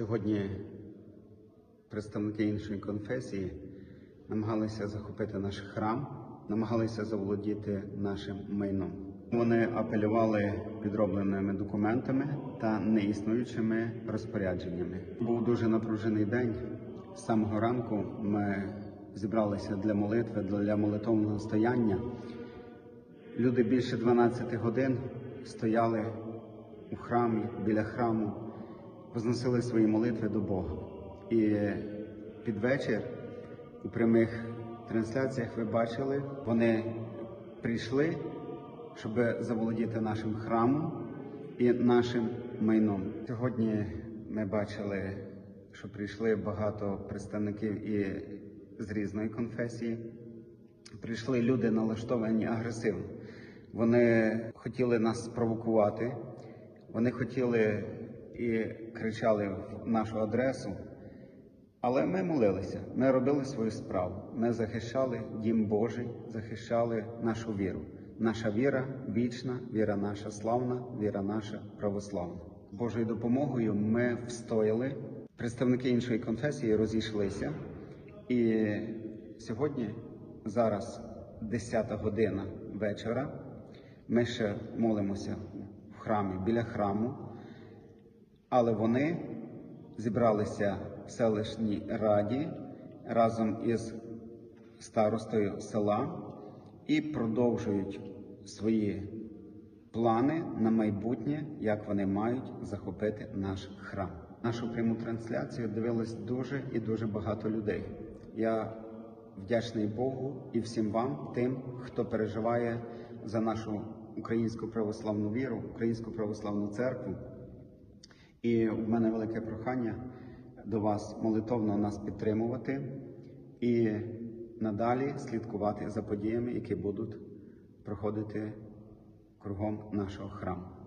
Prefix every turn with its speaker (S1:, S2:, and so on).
S1: Сьогодні представники іншої конфесії намагалися захопити наш храм, намагалися заволодіти нашим майном. Вони апелювали підробленими документами та неіснуючими розпорядженнями. Був дуже напружений день. З самого ранку ми зібралися для молитви, для молитовного стояння. Люди більше 12 годин стояли у храмі, біля храму, возносили свої молитви до Бога. І під вечір у прямих трансляціях ви бачили, вони прийшли, щоб заволодіти нашим храмом і нашим майном. Сьогодні ми бачили, що прийшли багато представників і з різної конфесії. Прийшли люди налаштовані агресивно. Вони хотіли нас спровокувати, вони хотіли і кричали в нашу адресу. Але ми молилися, ми робили свою справу. Ми захищали дім Божий, захищали нашу віру. Наша віра вічна, віра наша славна, віра наша православна. Божою допомогою ми встояли. Представники іншої конфесії розійшлися. І сьогодні, зараз 10 година вечора, ми ще молимося в храмі біля храму, але вони зібралися в селищній раді разом із старостою села і продовжують свої плани на майбутнє, як вони мають захопити наш храм. Нашу пряму трансляцію дивилось дуже і дуже багато людей. Я вдячний Богу і всім вам, тим, хто переживає за нашу українську православну віру, українську православну церкву. І в мене велике прохання до вас молитовно нас підтримувати і надалі слідкувати за подіями, які будуть проходити кругом нашого храму.